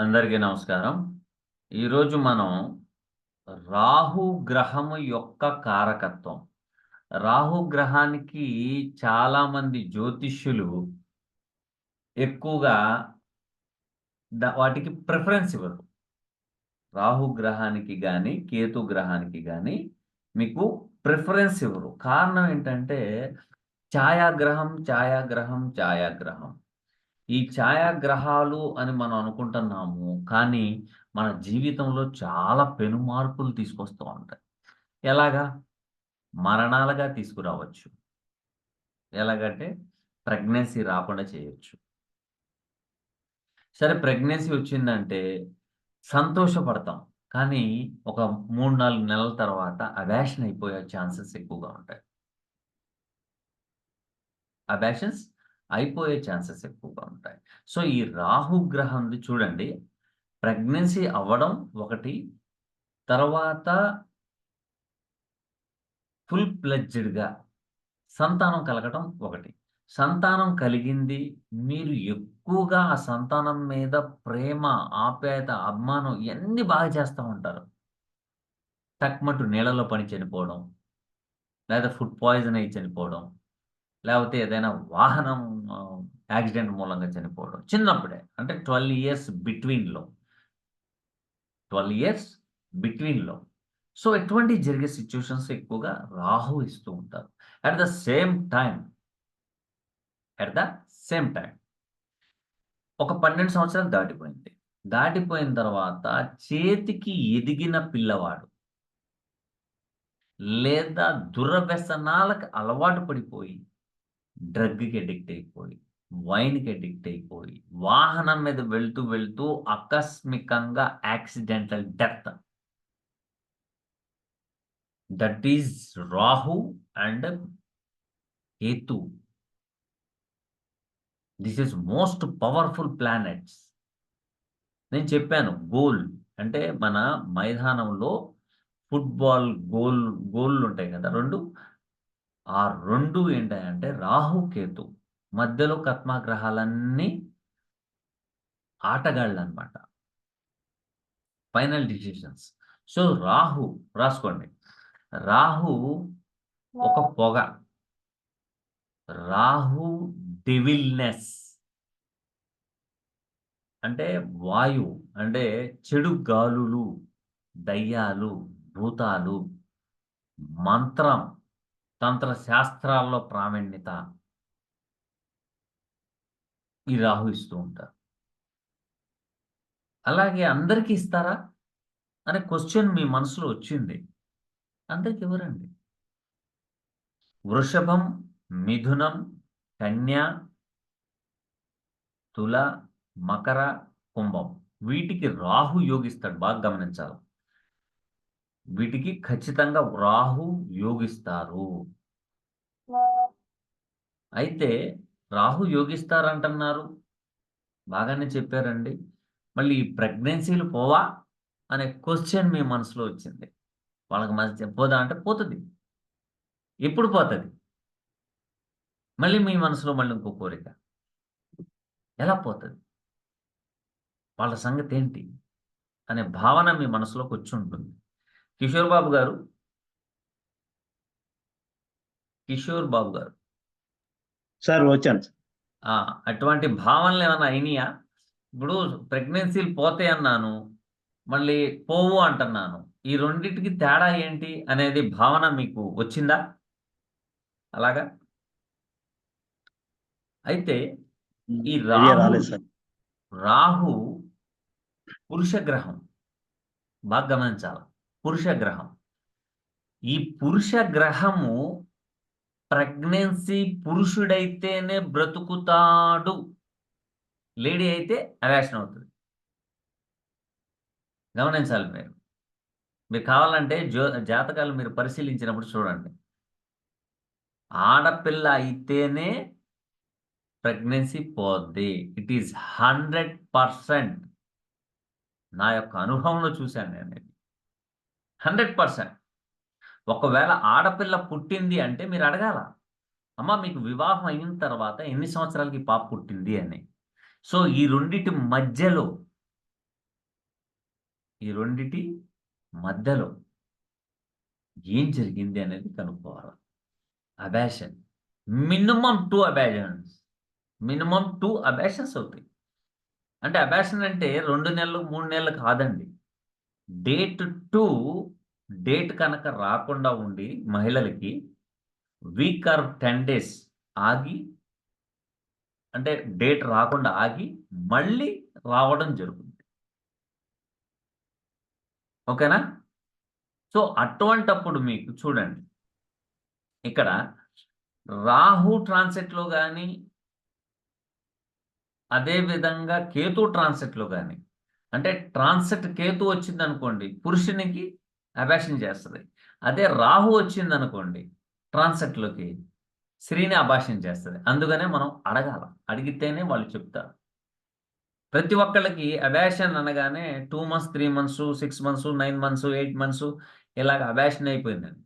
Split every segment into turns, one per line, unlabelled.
అందరికీ నమస్కారం. ఈరోజు మనం రాహు గ్రహము యొక్క కారకత్వం. రాహు గ్రహానికి చాలామంది జ్యోతిష్యులు ఎక్కువగా వాటికి ప్రిఫరెన్స్ ఇవ్వరు. రాహు గ్రహానికి కానీ కేతు గ్రహానికి కానీ మీకు ప్రిఫరెన్స్ ఇవ్వరు. కారణం ఏంటంటే ఛాయాగ్రహం ఛాయాగ్రహం ఛాయాగ్రహం. ఈ ఛాయాగ్రహాలు అని మనం అనుకుంటున్నాము కానీ మన జీవితంలో చాలా పెను మార్పులు తీసుకొస్తూ ఉంటాయి. ఎలాగా? మరణాలుగా తీసుకురావచ్చు. ఎలాగంటే ప్రెగ్నెన్సీ రాకుండా చేయొచ్చు. సరే ప్రెగ్నెన్సీ వచ్చిందంటే సంతోషపడతాం కానీ ఒక మూడు నాలుగు నెలల తర్వాత అబాషన్ అయిపోయే ఛాన్సెస్ ఎక్కువగా ఉంటాయి. అబాషన్స్ అయిపోయే ఛాన్సెస్ ఎక్కువగా ఉంటాయి. సో ఈ రాహుగ్రహంది చూడండి ప్రెగ్నెన్సీ అవ్వడం ఒకటి తర్వాత ఫుల్ ప్లెడ్జ్డ్గా సంతానం కలగడం ఒకటి. సంతానం కలిగింది మీరు ఎక్కువగా ఆ సంతానం మీద ప్రేమ ఆప్యాయత అభిమానం ఇవన్నీ బాగా చేస్తూ ఉంటారు. తక్కుమట్టు నీళ్ళలో పని చనిపోవడం లేదా ఫుడ్ పాయిజన్ అయి చనిపోవడం లేకపోతే ఏదైనా వాహనం యాక్సిడెంట్ మూలంగా చనిపోవడం చిన్నప్పుడే. అంటే ట్వెల్వ్ ఇయర్స్ బిట్వీన్లో. ట్వెల్వ్ ఇయర్స్ బిట్వీన్లో. సో ఎటువంటి జరిగే సిచ్యువేషన్స్ ఎక్కువగా రాహు ఇస్తూ ఉంటారు. At the same time at the same time ఒక పన్నెండు సంవత్సరాలు దాటిపోయింది. దాటిపోయిన తర్వాత చేతికి ఎదిగిన పిల్లవాడు లేదా దురవ్యసనాలకు అలవాటు పడిపోయి డ్రగ్కి అడిక్ట్ అయిపోయి వైన్కి అడిక్ట్ అయిపోయి వాహనం మీద వెళ్తూ వెళ్తూ ఆకస్మికంగా accidental death. That is Rahu and Ketu. This is most powerful planets. నేను చెప్పాను గోల్ అంటే మన మైదానంలో ఫుట్బాల్ గోల్ గోళ్ళు ఉంటాయి కదా రెండు ఆ రెండు ఏంటంటే రాహు కేతు. మధ్యలో కత్మాగ్రహాలన్నీ ఆటగాళ్ళు అనమాట ఫైనల్ డిసిషన్స్. సో రాహు రాసుకోండి. రాహు ఒక పొగ. రాహు డెవిల్నెస్. అంటే వాయు అంటే చెడు గాలులు దయ్యాలు భూతాలు మంత్రం. తంత్ర శాస్త్రాల్లో ప్రావీణ్యత ఈ రాహు ఇస్తూ ఉంటారు. అలాగే అందరికీ ఇస్తారా? అనే క్వశ్చన్ మీ మనసులో వచ్చింది. అందరికి ఎవరండి వృషభం మిథునం కన్య తుల మకర కుంభం వీటికి రాహు యోగిస్తాడు. బాగా గమనించాలి. వీటికి ఖచ్చితంగా రాహు యోగిస్తారు. అయితే రాహు యోగిస్తారు అంటున్నారు బాగానే చెప్పారండి. మళ్ళీ ఈ ప్రెగ్నెన్సీలు పోవా అనే క్వశ్చన్ మీ మనసులో వచ్చింది. వాళ్ళకి మంచి పోదా అంటే పోతుంది. ఎప్పుడు పోతుంది? మళ్ళీ మీ మనసులో మళ్ళీ ఇంకో కోరిక. ఎలా పోతుంది? వాళ్ళ సంగతి ఏంటి అనే భావన మీ మనసులోకి వచ్చి ఉంటుంది. కిషోర్ బాబు గారు. కిషోర్ బాబు గారు.
సార్ వచ్చాను.
అటువంటి భావనలు ఏమైనా అయినాయా? ఇప్పుడు ప్రెగ్నెన్సీలు పోతాయి అన్నాను మళ్ళీ పోవు అంటున్నాను. ఈ రెండింటికి తేడా ఏంటి అనేది భావన మీకు వచ్చిందా? అలాగా? అయితే ఈ రాహు రాహు పురుష గ్రహం బాగా గమనించాలి. పురుష గ్రహం ఈ పురుష గ్రహము ప్రెగ్నెన్సీ పురుషుడైతేనే బ్రతుకుతాడు. లేడీ అయితే అవేషన్ అవుతుంది. గమనించాలి మీరు. మీరు కావాలంటే జో జాతకాలు మీరు పరిశీలించినప్పుడు చూడండి. ఆడపిల్ల అయితేనే ప్రెగ్నెన్సీ పోద్ది. It is hundred percent. నా యొక్క అనుభవంలో చూశాను నేను. Hundred percent. ఒకవేళ ఆడపిల్ల పుట్టింది అంటే మీరు అడగాల అమ్మ మీకు వివాహం అయిన తర్వాత ఎన్ని సంవత్సరాలకి పాప పుట్టింది? అని. సో ఈ రెండిటి మధ్యలో ఈ రెండిటి మధ్యలో ఏం జరిగింది అనేది కనుక్కోవాలి. Abortion minimum two abortions minimum two abortions అవుతాయి. అంటే అబాషన్ అంటే రెండు నెలలు మూడు నెలలు కాదండి. డేట్ టు డేట్ కనుక రాకుండా ఉండి మహిళలకి వీక్ ఆర్ టెన్ డేస్ ఆగి అంటే డేట్ రాకుండా ఆగి మళ్ళీ రావడం జరుగుతుంది. ఓకేనా? సో అటువంటప్పుడు మీకు చూడండి. ఇక్కడ రాహు ట్రాన్సెట్లో కానీ అదే విధంగా కేతు ట్రాన్సెట్లో కానీ అంటే ట్రాన్సెట్ కేతు వచ్చింది అనుకోండి పురుషునికి అభాషణ చేస్తుంది. అదే రాహు వచ్చింది అనుకోండి ట్రాన్సెట్లోకి స్త్రీని అభాషణ చేస్తుంది. అందుకనే మనం అడగాల. అడిగితేనే వాళ్ళు చెప్తారు. ప్రతి ఒక్కళ్ళకి అభాషన్ అనగానే two months three months six months nine months eight months ఇలాగ అభాషన్ అయిపోయిందండి.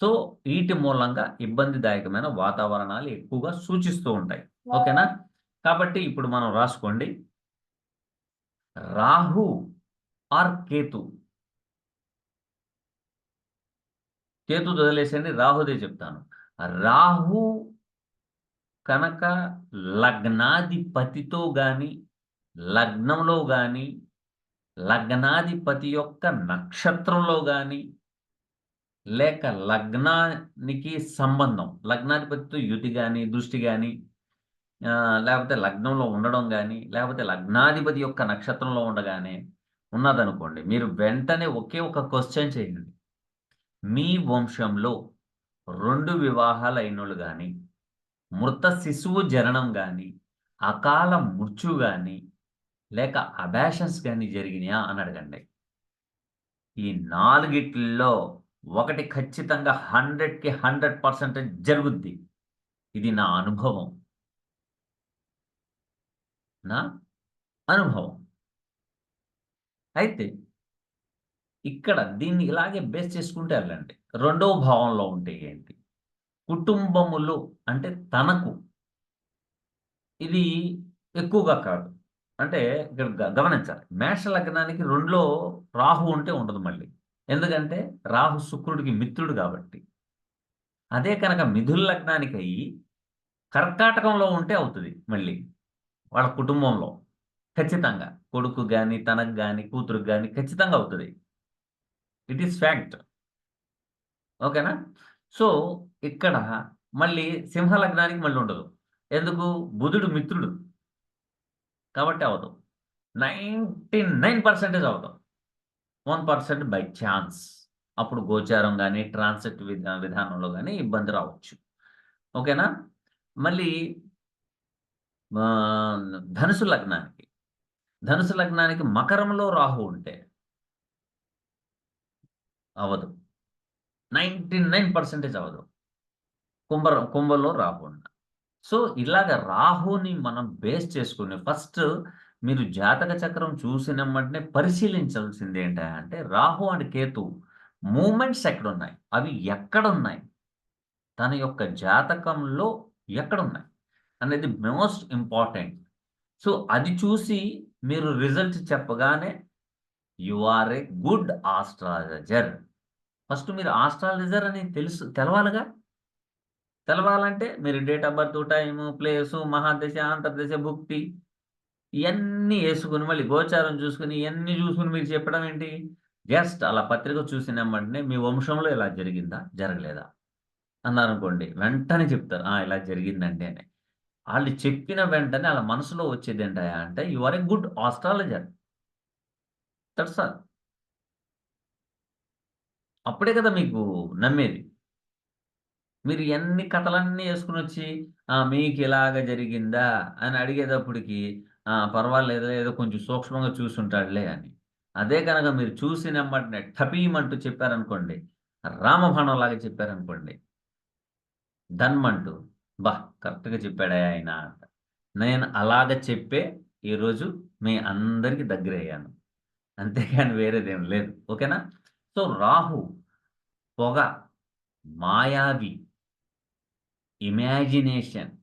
సో వీటి మూలంగా ఇబ్బందిదాయకమైన వాతావరణాలు ఎక్కువగా సూచిస్తూ ఉంటాయి. ఓకేనా? కాబట్టి ఇప్పుడు మనం రాసుకోండి. రాహు ఆర్ కేతు. కేతు వదిలేసండి రాహుదే చెప్తాను. రాహు కనుక లగ్నాధిపతితో గాని లగ్నంలో గాని లగ్నాధిపతి యొక్క నక్షత్రంలో గాని లేక లగ్నానికి సంబంధం లగ్నాధిపతితో యుతి కానీ దృష్టి కానీ లేకపోతే లగ్నంలో ఉండడం కానీ లేకపోతే లగ్నాధిపతి యొక్క నక్షత్రంలో ఉండగానే ఉన్నదనుకోండి మీరు వెంటనే ఒకే ఒక క్వశ్చన్ చేయండి. మీ వంశంలో రెండు వివాహాలు అయినోళ్ళు కానీ మృత శిశువు జననం కానీ అకాల మృత్యు కానీ లేక అబాషన్స్ కానీ జరిగినాయా అని అడగండి. ఈ నాలుగిట్లో ఒకటి ఖచ్చితంగా హండ్రెడ్కి హండ్రెడ్ పర్సెంటేజ్ జరుగుద్ది. ఇది నా అనుభవం. నా అనుభవం. అయితే ఇక్కడ దీన్ని ఇలాగే బేస్ చేసుకుంటే వెళ్ళండి రెండవ భావంలో ఉంటే ఏంటి? కుటుంబములు అంటే తనకు ఇది ఎక్కువగా కాదు. అంటే ఇక్కడ గమనించాలి. మేష లగ్నానికి రెండులో రాహు ఉంటే ఉండదు మళ్ళీ. ఎందుకంటే రాహు శుక్రుడికి మిత్రుడు కాబట్టి. అదే కనుక మిథుల లగ్నానికి అయ్యి కర్కాటకంలో ఉంటే అవుతుంది మళ్ళీ. వాళ్ళ కుటుంబంలో ఖచ్చితంగా కొడుకు కానీ తనకు కానీ కూతురుకు కానీ ఖచ్చితంగా అవుతుంది. ఇట్ ఈస్ ఫ్యాక్ట్ ఓకేనా? సో ఇక్కడ మళ్ళీ సింహ లగ్నానికి మళ్ళీ ఉండదు. ఎందుకు? బుధుడు మిత్రుడు. కాబట్టి అవదు. నైంటీ నైన్ పర్సెంటేజ్ అవుతాం వన్ పర్సెంట్ బై ఛాన్స్. అప్పుడు గోచారం కానీ ట్రాన్సిట్ విధా విధానంలో కానీ ఇబ్బంది రావచ్చు. ఓకేనా? మళ్ళీ ధనుసు లగ్నానికి ధనుసు లగ్నానికి మకరంలో రాహు ఉంటే అవదు. నైంటీ నైన్ పర్సెంటేజ్ అవదు. కుంభ కుంభలో రాహు ఉన్న సో ఇలాగ రాహుని మనం బేస్ చేసుకుని ఫస్ట్ మీరు జాతక చక్రం చూసిన వెంటనే పరిశీలించాల్సింది ఏంటంటే రాహు అండ్ కేతు మూమెంట్స్ ఎక్కడ ఉన్నాయి అవి ఎక్కడున్నాయి? తన యొక్క జాతకంలో ఎక్కడ ఉన్నాయి అనేది మోస్ట్ ఇంపార్టెంట్. సో అది చూసి మీరు రిజల్ట్ చెప్పగానే you are a good astrologer. First మీరు ఆస్ట్రాలజర్ అని తెలుసు తెలవాలిగా? తెలవాలంటే మీరు date of birth time place మహాదశ అంతర్దశ భుక్తి ఇవన్నీ వేసుకుని మళ్ళీ గోచారం చూసుకుని ఇవన్నీ చూసుకుని మీరు చెప్పడం ఏంటి? జస్ట్ అలా పత్రిక చూసిన వెంటనే మీ వంశంలో ఇలా జరిగిందా? జరగలేదా? అన్నారనుకోండి వెంటనే చెప్తారు ఇలా జరిగిందండి అని వాళ్ళు చెప్పిన వెంటనే వాళ్ళ మనసులో వచ్చేది ఏంటయా అంటే you are a good astrologer that's all అప్పుడే కదా మీకు నమ్మేది. మీరు ఎన్ని కథలన్నీ వేసుకుని వచ్చి మీకు ఇలాగ జరిగిందా? అని అడిగేటప్పటికి పర్వాలేదు ఏదో కొంచెం సూక్ష్మంగా చూసుంటాడులే అని. అదే కనుక మీరు చూసి నెమ్మటినే టపీమంటూ చెప్పారనుకోండి రామబాణం లాగా చెప్పారనుకోండి ధన్మంటూ బా కరెక్ట్గా చెప్పాడా ఆయన అంట. నేను అలాగ చెప్పే ఈరోజు మీ అందరికి దగ్గర అయ్యాను. అంతేకాని వేరేదేం లేదు. ఓకేనా? సో రాహు పొగ మాయావి ఇమాజినేషన్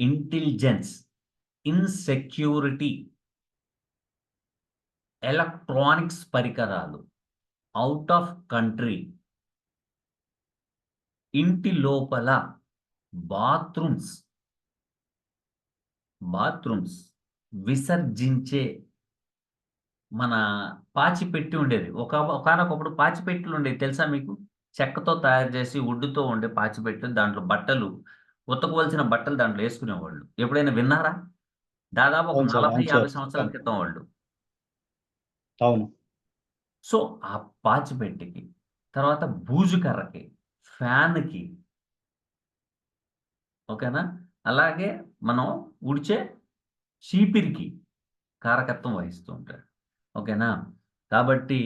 ఇంటెలిజెన్స్ ఇన్సెక్యూరిటీ ఎలక్ట్రానిక్స్ పరికరాలు అవుట్ ఆఫ్ కంట్రీ ఇంటి లోపల బాత్రూమ్స్ బాత్రూమ్స్ విసర్జించే మన పాచిపెట్టి ఉండేది. ఒక ఒకనొకప్పుడు పాచిపెట్టులు ఉండేది తెలుసా మీకు? చెక్కతో తయారు చేసి వుడ్డుతో ఉండే పాచిపెట్టు దాంట్లో బట్టలు ఉతకవలసిన బట్టలు దాంట్లో వేసుకునేవాళ్ళు. ఎప్పుడైనా విన్నారా? దాదాపు ఒక నలభై. యాభై సంవత్సరాల క్రితం వాళ్ళు.
అవును.
సో ఆ పాచిపెట్టికి తర్వాత బూజు కర్రకి ఫ్యాన్కి ఓకేనా? అలాగే మనం ఉడిచే చీపిరికి కారకత్వం వహిస్తూ ఉంటాడు. ఓకేనా? కాబట్టి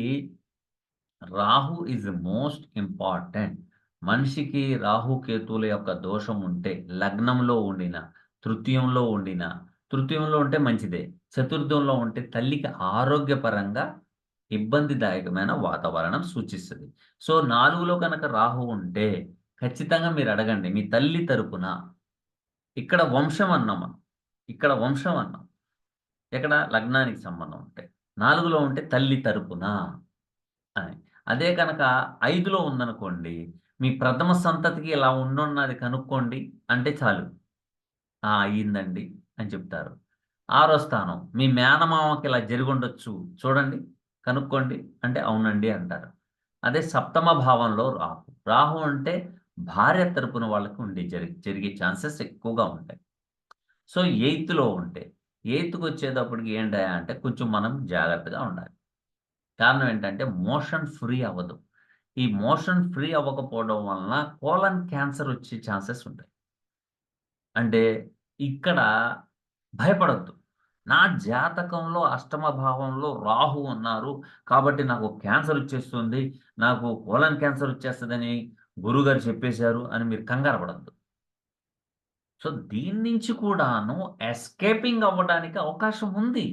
రాహు ఈజ్ మోస్ట్ ఇంపార్టెంట్ మనిషికి రాహు కేతువుల యొక్క దోషం ఉంటే లగ్నంలో ఉండిన తృతీయంలో ఉండిన తృతీయంలో ఉంటే మంచిదే. చతుర్థంలో ఉంటే తల్లికి ఆరోగ్యపరంగా ఇబ్బందిదాయకమైన వాతావరణం సూచిస్తుంది. సో నాలుగులో కనుక రాహు ఉంటే ఖచ్చితంగా మీరు అడగండి. మీ తల్లి తరపున ఇక్కడ వంశం అన్నాం ఇక్కడ వంశం అన్నాం ఎక్కడ? లగ్నానికి సంబంధం ఉంటే. నాలుగులో ఉంటే తల్లి తరపున అని. అదే కనుక ఐదులో ఉందనుకోండి మీ ప్రథమ సంతతికి ఇలా ఉండున్నది కనుక్కోండి అంటే చాలు. ఆ అయ్యిందండి అని చెప్తారు. ఆరో స్థానం మీ మేనమామకి ఇలా జరిగుండొచ్చు చూడండి కనుక్కోండి అంటే అవునండి అంటారు. అదే సప్తమ భావంలో రాహు. రాహు అంటే భార్య తరపున వాళ్ళకి ఉండే జరిగి జరిగే ఛాన్సెస్ ఎక్కువగా ఉంటాయి. సో ఎయిత్లో ఉంటే ఎయిత్కి వచ్చేటప్పటికి ఏంటా అంటే కొంచెం మనం జాగ్రత్తగా ఉండాలి. కారణం ఏంటంటే మోషన్ ఫ్రీ అవ్వదు. ఈ మోషన్ ఫ్రీ అవ్వకపోవడం వలన కోలన్ క్యాన్సర్ వచ్చే ఛాన్సెస్ ఉంటాయి. అంటే ఇక్కడ భయపడద్దు. నా జాతకంలో అష్టమ భావంలో రాహు ఉన్నారు. కాబట్టి నాకు క్యాన్సర్ వచ్చేస్తుంది నాకు కోలన్ క్యాన్సర్ వచ్చేస్తుందని గురుగారు చెప్పేశారు అని మీరు కంగారు పడద్దు. సో దీని నుంచి కూడాను ఎస్కేపింగ్ అవ్వడానికి అవకాశం ఉంది.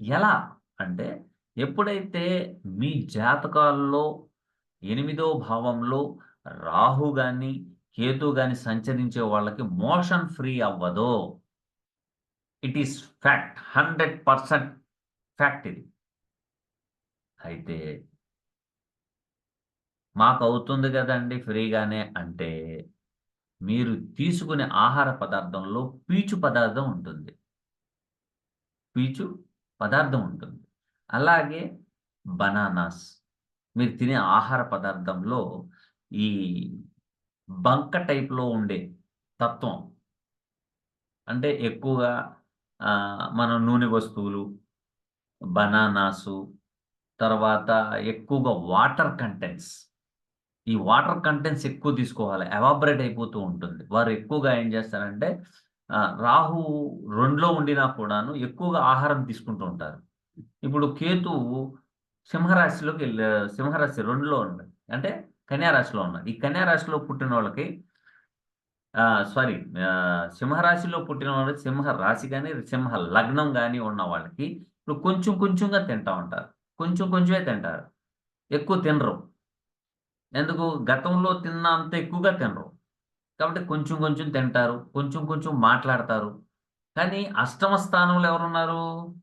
ఎలా? అంటే ఎప్పుడైతే మీ జాతకాల్లో ఎనిమిదో భావంలో రాహు కానీ కేతు కానీ సంచరించే వాళ్ళకి motion free అవ్వదో it is fact hundred percent fact ఇది. అయితే మాకు అవుతుంది కదండి ఫ్రీగానే అంటే మీరు తీసుకునే ఆహార పదార్థంలో పీచు పదార్థం ఉంటుంది. పీచు పదార్థం ఉంటుంది. అలాగే బనానాస్. మీరు తినే ఆహార పదార్థంలో ఈ బంక టైప్లో ఉండే తత్వం అంటే ఎక్కువగా మన మనం నూనె వస్తువులు బనానాసు తర్వాత ఎక్కువగా వాటర్ కంటెంట్స్ ఈ వాటర్ కంటెంట్స్ ఎక్కువ తీసుకోవాలి. ఎవాబరేట్ అయిపోతూ ఉంటుంది. వారు ఎక్కువగా ఏం చేస్తారంటే రాహు రెండులో ఉండినా కూడాను ఎక్కువగా ఆహారం తీసుకుంటూ ఉంటారు. ఇప్పుడు కేతు సింహరాశిలోకి వెళ్ళి సింహరాశి రెండులో ఉంది అంటే కన్యారాశిలో ఉన్నారు ఈ కన్యారాశిలో పుట్టిన వాళ్ళకి సారీ సింహరాశిలో పుట్టిన వాళ్ళకి సింహ రాశి కానీ సింహ లగ్నం కానీ ఉన్న వాళ్ళకి ఇప్పుడు కొంచెం కొంచెంగా తింటా ఉంటారు. కొంచెం కొంచెమే తింటారు. ఎక్కువ తినరు. ఎందుకు? గతంలో తిన్న అంత ఎక్కువగా తినరు. కాబట్టి కొంచెం కొంచెం తింటారు కొంచెం కొంచెం మాట్లాడతారు. కానీ అష్టమ స్థానంలో ఎవరున్నారు?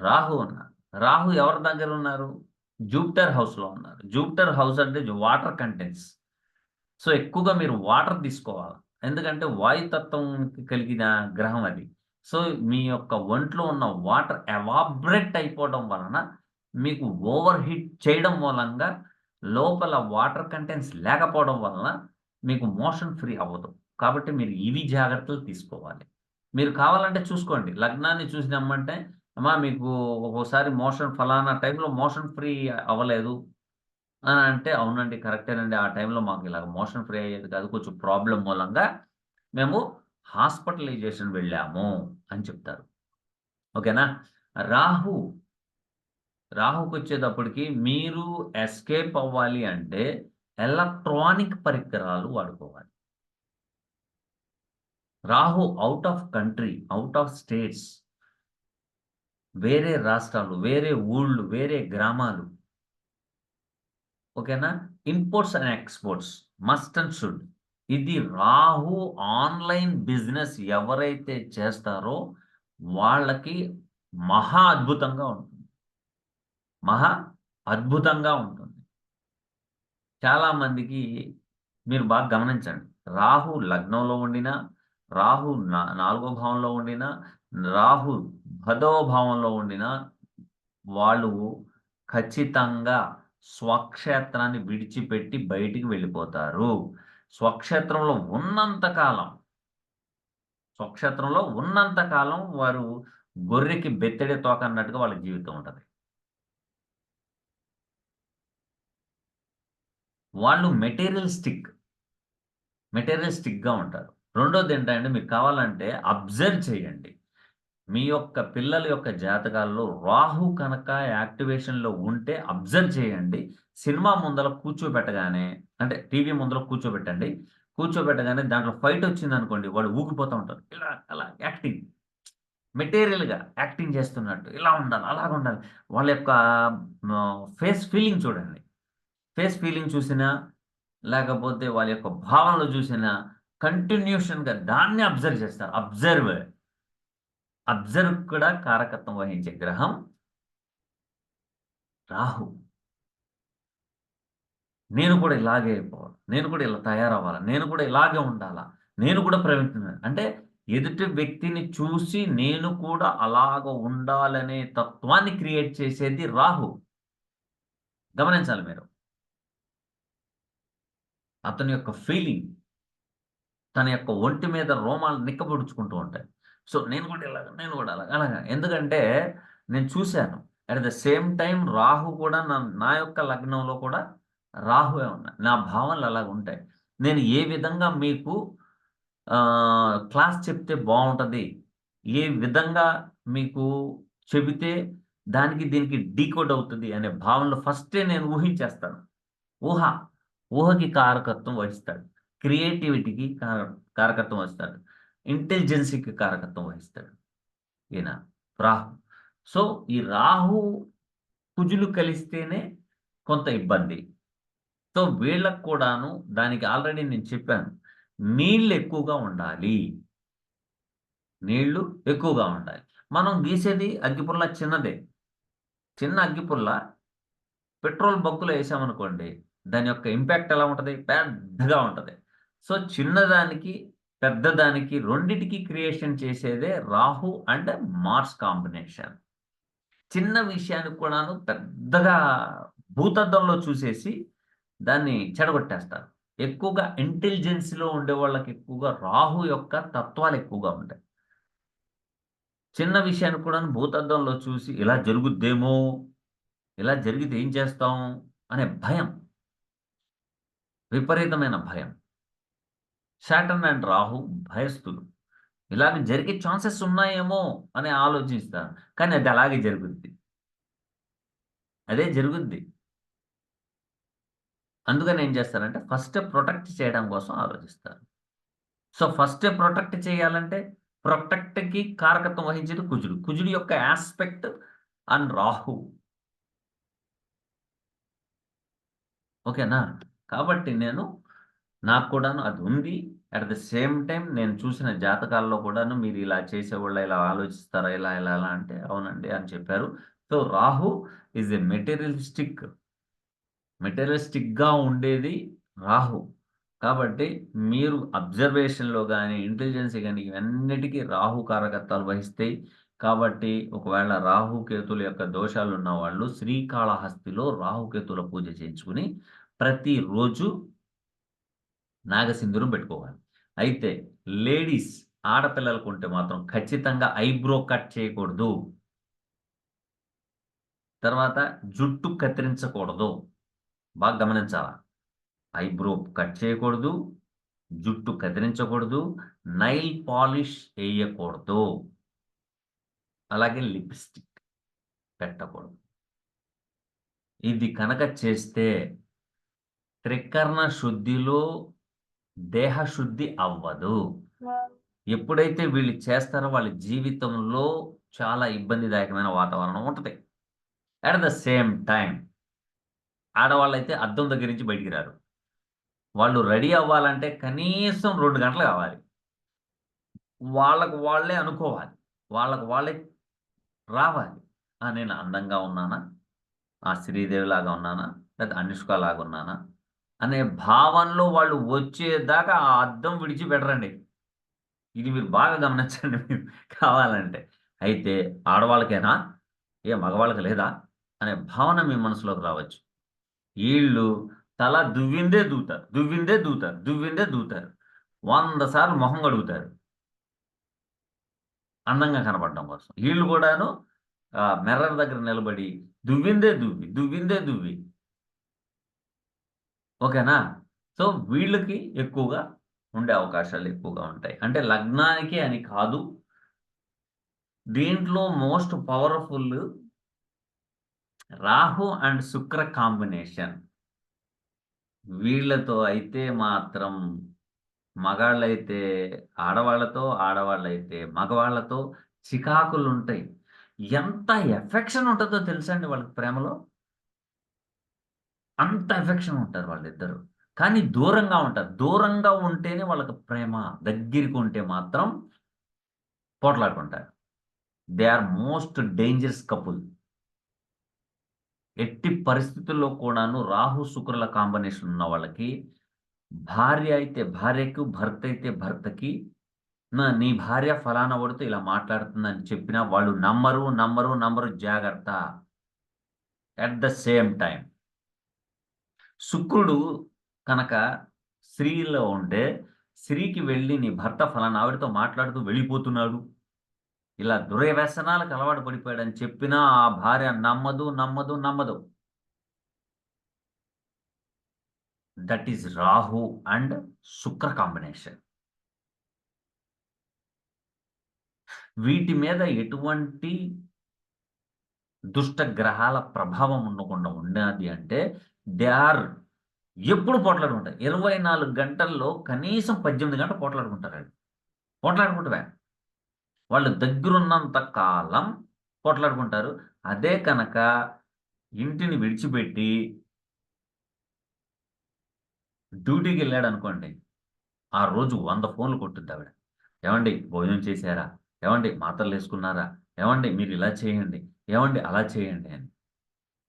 రాహు ఉన్నారు రాహు ఎవరి దగ్గర ఉన్నారు? జూపిటర్ హౌస్లో ఉన్నారు. జూపిటర్ హౌస్ అంటే వాటర్ కంటెంట్స్. సో ఎక్కువగా మీరు వాటర్ తీసుకోవాలి. ఎందుకంటే వాయుతత్వం కలిగిన గ్రహం అది. సో మీ యొక్క ఒంట్లో ఉన్న వాటర్ ఎవాబ్రేట్ అయిపోవడం వలన మీకు ఓవర్ హీట్ చేయడం మూలంగా లోపల వాటర్ కంటెంట్స్ లేకపోవడం వలన మీకు మోషన్ ఫ్రీ అవ్వదు. కాబట్టి మీరు ఇవి జాగ్రత్తలు తీసుకోవాలి. మీరు కావాలంటే చూసుకోండి. లగ్నాన్ని చూసినామంటే అమ్మా మీకు ఒక్కోసారి మోషన్ ఫలానా టైంలో మోషన్ ఫ్రీ అవ్వలేదు. అని అంటే అవునండి కరెక్టేనండి ఆ టైంలో మాకు ఇలాగ మోషన్ ఫ్రీ అయ్యేది కాదు. కొంచెం ప్రాబ్లం మూలంగా మేము హాస్పిటలైజేషన్ వెళ్ళాము. అని చెప్తారు. ఓకేనా? రాహు రాహుకు వచ్చేటప్పటికి మీరు ఎస్కేప్ అవ్వాలి అంటే ఎలక్ట్రానిక్ పరికరాలు వాడుకోవాలి. Rahu out of country out of states వేరే రాష్ట్రాలు వేరే ఊళ్ళు వేరే గ్రామాలు. ఓకేనా imports and exports must and should ఇది రాహు ఆన్లైన్ బిజినెస్ ఎవరైతే చేస్తారో వాళ్ళకి మహా అద్భుతంగా ఉంటుంది. మహా అద్భుతంగా ఉంటుంది. చాలా మందికి మీరు బాగా గమనించండి. రాహు లగ్నంలో ఉండినా రాహు నాలుగో భావంలో ఉండినా రాహు పదవ భావంలో ఉండినా వాళ్ళు ఖచ్చితంగా స్వక్షేత్రాన్ని విడిచిపెట్టి బయటికి వెళ్ళిపోతారు. స్వక్షేత్రంలో ఉన్నంత కాలం స్వక్షేత్రంలో ఉన్నంత కాలం వారు గొర్రెకి బెత్తడి తోక అన్నట్టుగా వాళ్ళ జీవితం ఉంటుంది. వాళ్ళు మెటీరియలిస్టిక్ మెటీరియలిస్టిక్గా ఉంటారు. రెండోది ఏంటంటే మీకు కావాలంటే అబ్జర్వ్ చేయండి. మీ యొక్క పిల్లల యొక్క జాతకాల్లో రాహు కనుక యాక్టివేషన్లో ఉంటే అబ్జర్వ్ చేయండి. సినిమా ముందర కూర్చోబెట్టగానే అంటే టీవీ ముందర కూర్చోబెట్టండి. కూర్చోబెట్టగానే దాంట్లో ఫైట్ వచ్చింది అనుకోండి వాడు ఊగిపోతూ ఉంటారు. ఇలా అలా యాక్టింగ్. మెటీరియల్గా యాక్టింగ్ చేస్తున్నట్టు ఇలా ఉండాలి అలాగ ఉండాలి వాళ్ళ యొక్క ఫేస్ ఫీలింగ్ చూడండి. ఫేస్ ఫీలింగ్ చూసినా లేకపోతే వాళ్ళ యొక్క భావనలు చూసినా కంటిన్యూషన్గా దాన్ని అబ్జర్వ్ చేస్తారు. అబ్జర్వ్. అబ్జర్వ్ కూడా కారకత్వం వహించే గ్రహం రాహు. నేను కూడా ఇలాగే అయిపోవాలి. నేను కూడా ఇలా తయారవ్వాలి? నేను కూడా ఇలాగే ఉండాలా? నేను కూడా ప్రయత్నం అంటే ఎదుటి వ్యక్తిని చూసి నేను కూడా అలాగ ఉండాలనే తత్వాన్ని క్రియేట్ చేసేది రాహు. గమనించాలి మీరు. అతని యొక్క ఫీలింగ్ తన యొక్క ఒంటి మీద రోమాలు నిక్కబొడుచుకుంటూ ఉంటాయి. సో నేను కూడా ఇలాగ నేను కూడా అలాగ అలాగా. ఎందుకంటే నేను చూశాను. At the same time Rahu కూడా నా నా యొక్క లగ్నంలో కూడా రాహువే ఉన్నాయి నా భావనలు అలాగ ఉంటాయి. నేను ఏ విధంగా మీకు క్లాస్ చెప్తే బాగుంటుంది? ఏ విధంగా మీకు చెబితే దానికి దీనికి డీకోడ్ అవుతుంది? అనే భావనలు ఫస్టే నేను ఊహించేస్తాను. ఊహ ఊహకి కారకత్వం వహిస్తాడు. క్రియేటివిటీకి కార కారకత్వం వహిస్తాడు. ఇంటెలిజెన్సీకి కారకత్వం వహిస్తాడు. ఈయన రాహు. సో ఈ రాహు కుజులు కలిస్తేనే కొంత ఇబ్బంది. సో వీళ్ళకు కూడాను దానికి ఆల్రెడీ నేను చెప్పాను. నీళ్ళు ఎక్కువగా ఉండాలి. నీళ్ళు ఎక్కువగా ఉండాలి. మనం గీసేది అగ్గిపుల్ల చిన్నదే. చిన్న అగ్గిపుల్ల పెట్రోల్ బంకులో వేసామనుకోండి దాని యొక్క ఇంపాక్ట్ ఎలా ఉంటుంది? పెద్దగా ఉంటుంది. సో చిన్నదానికి పెద్దదానికి రెండిటికి క్రియేషన్ చేసేదే రాహు అండ్ మార్స్ కాంబినేషన్. చిన్న విషయానికి కూడాను పెద్దగా భూతద్దంలో చూసేసి దాన్ని చెడగొట్టేస్తారు. ఎక్కువగా ఇంటెలిజెన్స్లో ఉండే వాళ్ళకి ఎక్కువగా రాహు యొక్క తత్వాలు ఎక్కువగా ఉంటాయి. చిన్న విషయాన్ని కూడా భూతద్దంలో చూసి ఇలా జరుగుద్దేమో ఇలా జరిగితే ఏం చేస్తాం? అనే భయం. విపరీతమైన భయం. శాటన్ అండ్ రాహు భయస్థులు. ఇలాగ జరిగే ఛాన్సెస్ ఉన్నాయేమో అని ఆలోచిస్తారు. కానీ అది అలాగే జరుగుద్ది. అదే జరుగుద్ది. అందుకని ఏం చేస్తారంటే ఫస్ట్ ప్రొటెక్ట్ చేయడం కోసం ఆలోచిస్తారు. సో ఫస్ట్ ప్రొటెక్ట్ చేయాలంటే ప్రొటెక్ట్కి కారకత్వం వహించేది కుజుడు. కుజుడు యొక్క ఆస్పెక్ట్ అండ్ రాహు. ఓకేనా? కాబట్టి నేను నాకు కూడాను అది ఉంది. అట్ ద సేమ్ టైం నేను చూసిన జాతకాల్లో కూడాను మీరు ఇలా చేసేవాళ్ళు ఇలా ఆలోచిస్తారా ఇలా ఇలా ఇలా అంటే అవునండి అని చెప్పారు. So Rahu is a materialistic మెటీరియలిస్టిక్గా ఉండేది రాహు. కాబట్టి మీరు అబ్జర్వేషన్లో కానీ ఇంటెలిజెన్సీ కానీ ఇవన్నిటికీ రాహు కారకత్వాలు వహిస్తాయి. కాబట్టి ఒకవేళ రాహుకేతుల యొక్క దోషాలు ఉన్న వాళ్ళు శ్రీకాళహస్తిలో రాహుకేతుల పూజ చేయించుకుని ప్రతిరోజు నాగసింధూరం పెట్టుకోవాలి. అయితే లేడీస్ ఆడపిల్లలకు ఉంటే మాత్రం ఖచ్చితంగా ఐబ్రో కట్ చేయకూడదు. తర్వాత జుట్టు కత్తిరించకూడదు. బాగా గమనించాలా? ఐబ్రో కట్ చేయకూడదు జుట్టు కదిలించకూడదు నైల్ పాలిష్ వేయకూడదు. అలాగే లిప్స్టిక్ పెట్టకూడదు. ఇది కనుక చేస్తే త్రికర్ణ శుద్ధిలో దేహ శుద్ధి అవ్వదు ఎప్పుడైతే వీళ్ళు చేస్తారో వాళ్ళ జీవితంలో చాలా ఇబ్బందిదాయకమైన వాతావరణం ఉంటుంది. అట్ ద సేమ్ టైం ఆడవాళ్ళు అయితే అద్దం దగ్గర నుంచి బయటికి రారు. వాళ్ళు రెడీ అవ్వాలంటే కనీసం రెండు గంటలు కావాలి. వాళ్ళకు వాళ్ళే అనుకోవాలి. వాళ్ళకు వాళ్ళే రావాలి. నేను అందంగా ఉన్నానా? ఆ శ్రీదేవిలాగా ఉన్నానా? లేదా అనుష్కలాగా ఉన్నానా? అనే భావనలో వాళ్ళు వచ్చేదాకా ఆ అద్దం విడిచిపెట్టరండి. ఇది మీరు బాగా గమనించండి మీరు కావాలంటే. అయితే ఆడవాళ్ళకేనా? ఏ మగవాళ్ళకి లేదా? అనే భావన మీ మనసులోకి రావచ్చు. వీళ్ళు తల దువ్విందే దూతారు దువ్విందే దూతారు దువ్విందే దూతారు. వంద సార్లు మొహం కడుగుతారు. అందంగా కనపడడం కోసం. వీళ్ళు కూడాను మెర్రర్ మిర్రర్ దగ్గర నిలబడి దువ్విందే దువ్వి దువ్విందే దువ్వి. ఓకేనా? సో వీళ్ళకి ఎక్కువగా ఉండే అవకాశాలు ఎక్కువగా ఉంటాయి. అంటే లగ్నానికి అని కాదు దీంట్లో most powerful Rahu and Shukra combination. వీళ్ళతో అయితే మాత్రం మగాళ్ళైతే ఆడవాళ్ళతో ఆడవాళ్ళైతే మగవాళ్ళతో చికాకులు ఉంటాయి ఎంత ఎఫెక్షన్ ఉంటుందో తెలుసండి వాళ్ళకి ప్రేమలో? అంత ఎఫెక్షన్ ఉంటారు వాళ్ళిద్దరు. కానీ దూరంగా ఉంటారు. దూరంగా ఉంటేనే వాళ్ళకి ప్రేమ. దగ్గరికి ఉంటే మాత్రం పోట్లాడుకుంటారు. They are most dangerous couple. ఎట్టి పరిస్థితుల్లో కూడాను రాహు శుక్రుల కాంబినేషన్ ఉన్న వాళ్ళకి భార్య అయితే భార్యకు భర్త అయితే భర్తకి నా నీ భార్య ఫలానా వాడితో ఇలా మాట్లాడుతుందని చెప్పినా వాళ్ళు నమ్మరు నమ్మరు నమ్మరు జాగ్రత్త. అట్ ద సేమ్ టైం శుక్రుడు కనుక స్త్రీలో ఉంటే స్త్రీకి వెళ్ళి నీ భర్త ఫలానా ఆవిడతో మాట్లాడుతూ వెళ్ళిపోతున్నాడు. ఇలా దుర్వ్యసనాలకు అలవాటు పడిపోయాడని చెప్పినా ఆ భార్య నమ్మదు నమ్మదు నమ్మదు. That is Rahu and Shukra combination వీటి మీద ఎటువంటి దుష్ట గ్రహాల ప్రభావం ఉండకుండా ఉన్నది అంటే దే ఆర్ ఎప్పుడు పోట్లాడుకుంటారు ఇరవై నాలుగు గంటల్లో కనీసం పద్దెనిమిది గంటలు పోట్లాడుకుంటారు పోట్లాడుకుంటావే? వాళ్ళు దగ్గరున్నంత కాలం పోట్లాడుకుంటారు. అదే కనుక ఇంటిని విడిచిపెట్టి డ్యూటీకి వెళ్ళాడు అనుకోండి ఆ రోజు వంద ఫోన్లు కొట్టుద్ది ఆవిడ. ఏమండి భోజనం చేశారా? ఏమండి మాత్రలు వేసుకున్నారా ఏమండి మీరు ఇలా చేయండి. ఏమండి అలా చేయండి అని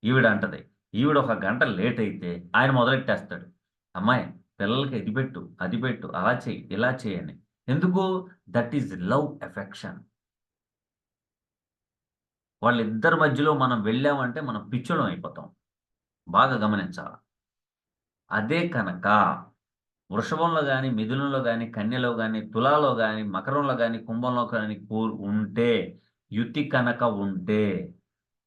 ఈవిడ అంటది. ఈవిడ ఒక గంట లేట్ అయితే ఆయన మొదలెట్టేస్తాడు. అమ్మాయి పిల్లలకి ఇది పెట్టు అది పెట్టు అలా చేయి ఇలా చేయని ఎందుకు? That is love affection. వాళ్ళిద్దరి మధ్యలో మనం వెళ్ళామంటే మనం పిచ్చడం అయిపోతాం. బాగా గమనించాలి? అదే కనుక వృషభంలో కానీ మిథునంలో కానీ కన్యలో కానీ తులాలో కానీ మకరంలో కానీ కుంభంలో కానీ ఉంటే యుతి కనుక ఉంటే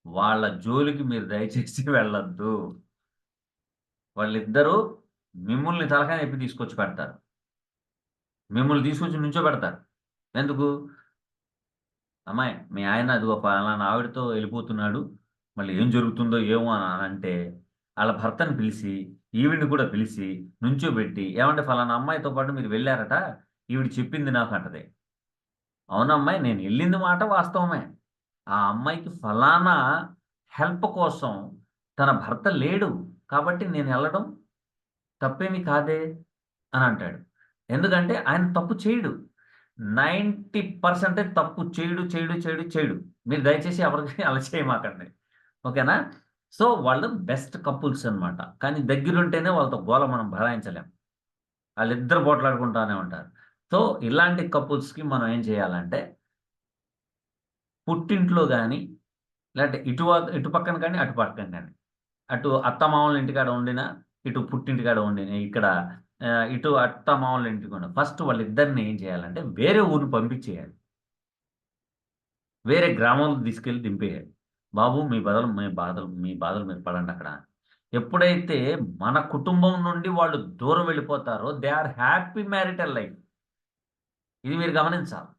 వాళ్ళ జోలికి మీరు దయచేసి వెళ్ళొద్దు. వాళ్ళిద్దరూ మిమ్మల్ని తలకాయ ఎప్పి తీసుకొచ్చి పెడతారు. మిమ్మల్ని తీసుకొచ్చి నుంచో పెడతారు ఎందుకు? అమ్మాయి మీ ఆయన అది ఒక పలానా ఆవిడతో వెళ్ళిపోతున్నాడు. మళ్ళీ ఏం జరుగుతుందో ఏమో అని అంటే వాళ్ళ భర్తను పిలిచి ఈవిడిని కూడా పిలిచి నుంచో పెట్టి ఏమంటే ఫలానా అమ్మాయితో పాటు మీరు వెళ్ళారట? ఈవిడ చెప్పింది నాకు అంటది. అవునమ్మాయి నేను వెళ్ళింది మాట వాస్తవమే. ఆ అమ్మాయికి ఫలానా హెల్ప్ కోసం తన భర్త లేడు కాబట్టి నేను వెళ్ళడం తప్పేమి కాదే అని అంటాడు. ఎందుకంటే ఆయన తప్పు చేయడు. నైంటీ పర్సెంటే తప్పు చేయడు చేయడు చేయడు చేయడు. మీరు దయచేసి ఎవరికి అలా చేయమాకండి. ఓకేనా? సో వాళ్ళు బెస్ట్ కపుల్స్ అనమాట కానీ దగ్గరుంటేనే వాళ్ళతో గోల మనం భరాయించలేం. వాళ్ళిద్దరు పోట్లాడుకుంటానే ఉంటారు. సో ఇలాంటి కపుల్స్కి మనం ఏం చేయాలంటే పుట్టింట్లో కానీ లేదంటే ఇటు ఇటు పక్కన కానీ అటు పక్కన కానీ. అటు అత్తమామల ఇంటికాడ ఉండిన ఇటు పుట్టింటికాడ ఉండిన ఇక్కడ ఇటు అత్తమామల ఇంటికి ఉండి ఫస్ట్ వాళ్ళిద్దరిని ఏం చేయాలంటే వేరే ఊరిని పంపించేయాలి. వేరే గ్రామంలో తీసుకెళ్ళి దింపేయాలి. బాబు మీ బదులు మీ బాధలు మీ బాధలు మీరు పడండి అక్కడ. ఎప్పుడైతే మన కుటుంబం నుండి వాళ్ళు దూరం వెళ్ళిపోతారో they are happy marital life. ఇది మీరు గమనించాలి.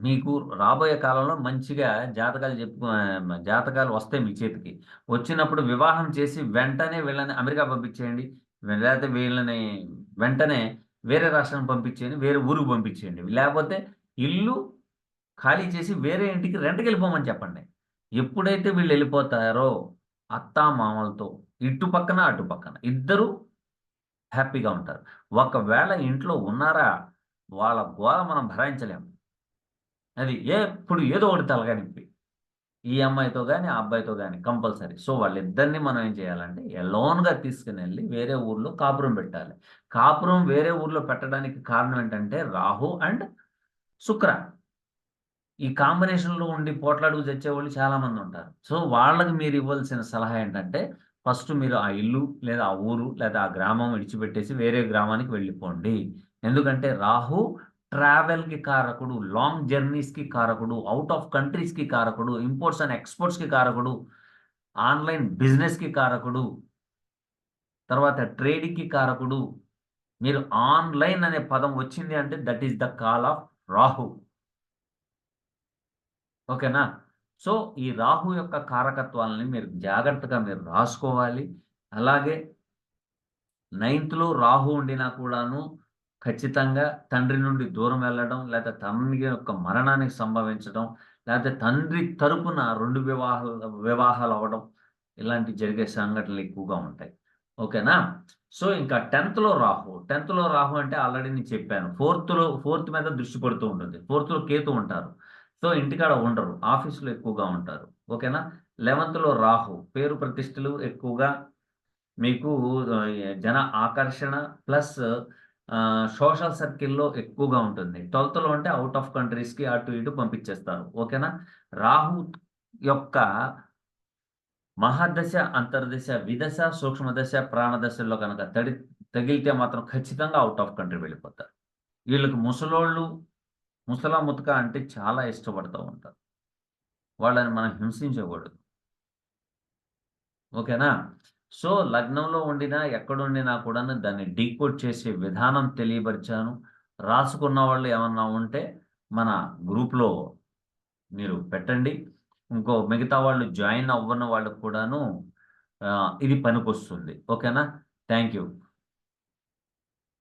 మీకు రాబోయే కాలంలో మంచిగా జాతకాలు చెప్పు జాతకాలు వస్తాయి మీ చేతికి. వచ్చినప్పుడు వివాహం చేసి వెంటనే వీళ్ళని అమెరికా పంపించేయండి. లేకపోతే వీళ్ళని వెంటనే వేరే రాష్ట్రం పంపించేయండి వేరే ఊరికి పంపించేయండి. లేకపోతే ఇల్లు ఖాళీ చేసి వేరే ఇంటికి రెంట్కి వెళ్ళిపోమని చెప్పండి. ఎప్పుడైతే వీళ్ళు వెళ్ళిపోతారో అత్తా మామలతో ఇటు పక్కన అటు పక్కన ఇద్దరు హ్యాపీగా ఉంటారు. ఒకవేళ ఇంట్లో ఉన్నారా వాళ్ళ గోల మనం భరాయించలేము అది ఎప్పుడు ఏదో ఒకటి తలగనిప్పి ఈ అమ్మాయితో కానీ ఆ అబ్బాయితో కానీ కంపల్సరీ. సో వాళ్ళిద్దరిని మనం ఏం చేయాలంటే ఎలోన్గా తీసుకుని వెళ్ళి వేరే ఊర్లో కాపురం పెట్టాలి. కాపురం వేరే ఊర్లో పెట్టడానికి కారణం ఏంటంటే రాహు అండ్ శుక్ర. ఈ కాంబినేషన్లో ఉండి పోట్లాడుకు చచ్చేవాళ్ళు చాలా మంది ఉంటారు. సో వాళ్ళకి మీరు ఇవ్వాల్సిన సలహా ఏంటంటే ఫస్ట్ మీరు ఆ ఇల్లు లేదా ఆ ఊరు లేదా ఆ గ్రామం విడిచిపెట్టేసి వేరే గ్రామానికి వెళ్ళిపోండి. ఎందుకంటే రాహు ట్రావెల్కి కారకుడు లాంగ్ జర్నీస్కి కారకుడు అవుట్ ఆఫ్ కంట్రీస్కి కారకుడు ఇంపోర్ట్స్ అండ్ ఎక్స్పోర్ట్స్కి కారకుడు ఆన్లైన్ బిజినెస్కి కారకుడు తర్వాత ట్రేడింగ్కి కారకుడు. మీరు ఆన్లైన్ అనే పదం వచ్చింది అంటే that is the call of Rahu. ఓకేనా? సో ఈ రాహు యొక్క కారకత్వాలని మీరు జాగ్రత్తగా మీరు రాసుకోవాలి. అలాగే నైన్త్లో రాహు ఉండినా కూడాను ఖచ్చితంగా తండ్రి నుండి దూరం వెళ్ళడం లేదా తండ్రి యొక్క మరణానికి సంభవించడం లేకపోతే తండ్రి తరపున రెండు వివాహాలు వివాహాలు అవ్వడం ఇలాంటి జరిగే సంఘటనలు ఎక్కువగా ఉంటాయి. ఓకేనా? సో ఇంకా టెన్త్లో రాహు. టెన్త్లో రాహు అంటే ఆల్రెడీ నేను చెప్పాను. ఫోర్త్లో ఫోర్త్ మీద దృష్టి పడుతూ ఉంటుంది. ఫోర్త్లో కేతు ఉంటారు. సో ఇంటికాడ ఉండరు. ఆఫీసులో ఎక్కువగా ఉంటారు. ఓకేనా? లెవెన్త్లో రాహు. పేరు ప్రతిష్టలు ఎక్కువగా మీకు జన ఆకర్షణ ప్లస్ సోషల్ సర్కిల్లో ఎక్కువగా ఉంటుంది. ట్వెల్త్లో అంటే అవుట్ ఆఫ్ కంట్రీస్కి అటు ఇటు పంపించేస్తారు. ఓకేనా? రాహు యొక్క మహాదశ అంతర్దశ విదశ సూక్ష్మదశ ప్రాణదశల్లో కనుక తడి తగిలితే మాత్రం ఖచ్చితంగా అవుట్ ఆఫ్ కంట్రీ వెళ్ళిపోతారు. వీళ్ళకి ముసలోళ్ళు ముసలా ముతక అంటే చాలా ఇష్టపడుతూ ఉంటారు. వాళ్ళని మనం హింసించకూడదు. ఓకేనా? సో లగ్నంలో ఉండినా ఎక్కడుండినా కూడా దాన్ని డీకోడ్ చేసే విధానం తెలియపరిచాను. రాసుకున్న వాళ్ళు ఏమన్నా ఉంటే మన గ్రూప్లో మీరు పెట్టండి. ఇంకో మిగతా వాళ్ళు జాయిన్ అవ్వని వాళ్ళకు కూడాను ఇది పనికొస్తుంది. ఓకేనా? Thank you